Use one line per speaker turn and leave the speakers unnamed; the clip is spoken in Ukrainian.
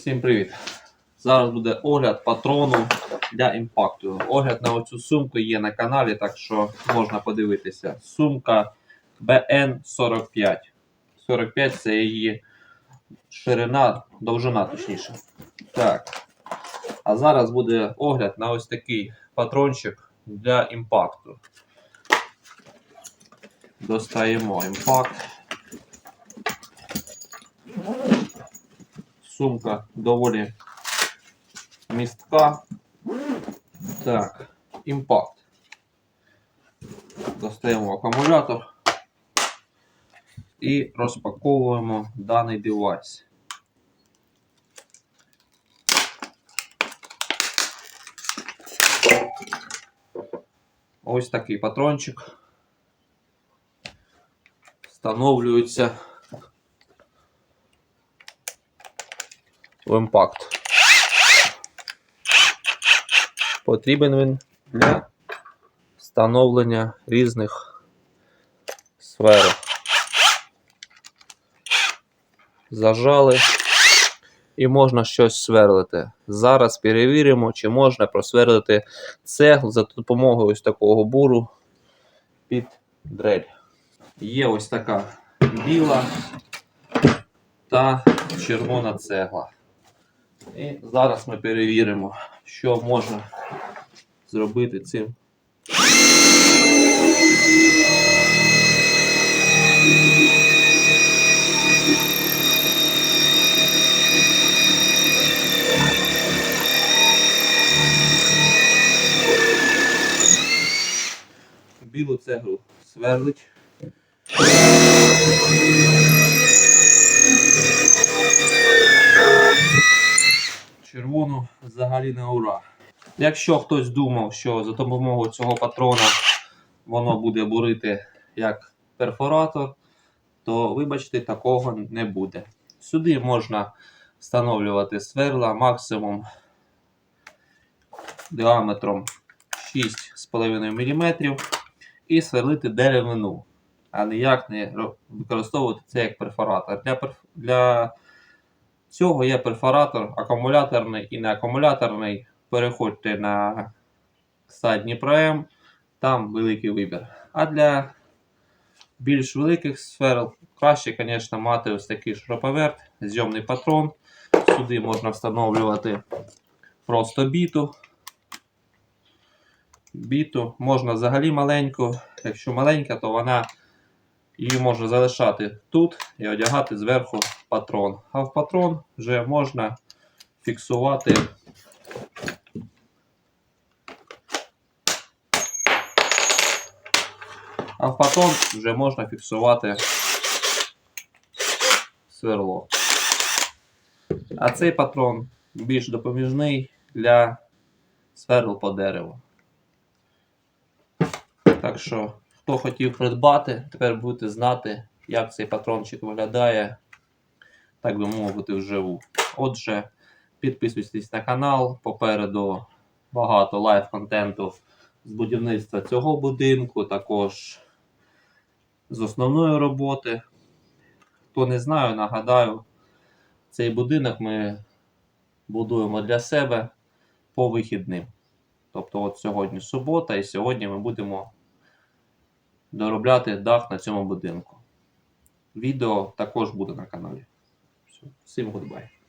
Всім привіт! Зараз буде огляд патрону для імпакту. Огляд на оцю сумку є на каналі, так що можна подивитися. Сумка BN45. 45 це її ширина, довжина точніше. Так. А зараз буде огляд на ось такий патрончик для імпакту. Достаємо імпакт. Сумка доволі містка. Так, імпакт. Достаємо акумулятор і розпаковуємо даний девайс. Ось такий патрончик. Встановлюється В імпакт. Потрібен він для встановлення різних сфер. Зажали і можна щось сверлити. Зараз перевіримо, чи можна просверлити цеглу за допомогою ось такого буру під дрель. Є ось така біла та червона цегла. І зараз ми перевіримо, що можна зробити цим. Білу цеглу сверлить. Червону взагалі не ура. Якщо хтось думав, що за допомогою цього патрона воно буде бурити як перфоратор, то вибачте, такого не буде. Сюди можна встановлювати сверла максимум діаметром 6,5 мм і сверлити деревину, а ніяк не використовувати це як перфоратор. Для, перф... для цього є перфоратор акумуляторний і не акумуляторний. Переходьте на сайт Дніпром, там великий вибір. А для більш великих сфер краще, звісно, мати ось такий шуруповерт, зйомний патрон. Сюди можна встановлювати просто біту. Біту можна взагалі маленьку. Якщо маленька, то вона її можна залишати тут і одягати зверху патрон. А в патрон вже можна фіксувати. А в патрон вже можна фіксувати сверло. А цей патрон більш допоміжний для сверл по дереву. Так що, хто хотів придбати, тепер будете знати, як цей патрончик виглядає, так би мовити, вживу. Отже, підписуйтесь на канал. Попереду багато лайв-контенту з будівництва цього будинку, також з основної роботи. Хто не знає, нагадаю, цей будинок ми будуємо для себе по вихідним. Тобто, от сьогодні субота, і сьогодні ми будемо доробляти дах на цьому будинку. Відео також буде на каналі. Всім гудбай.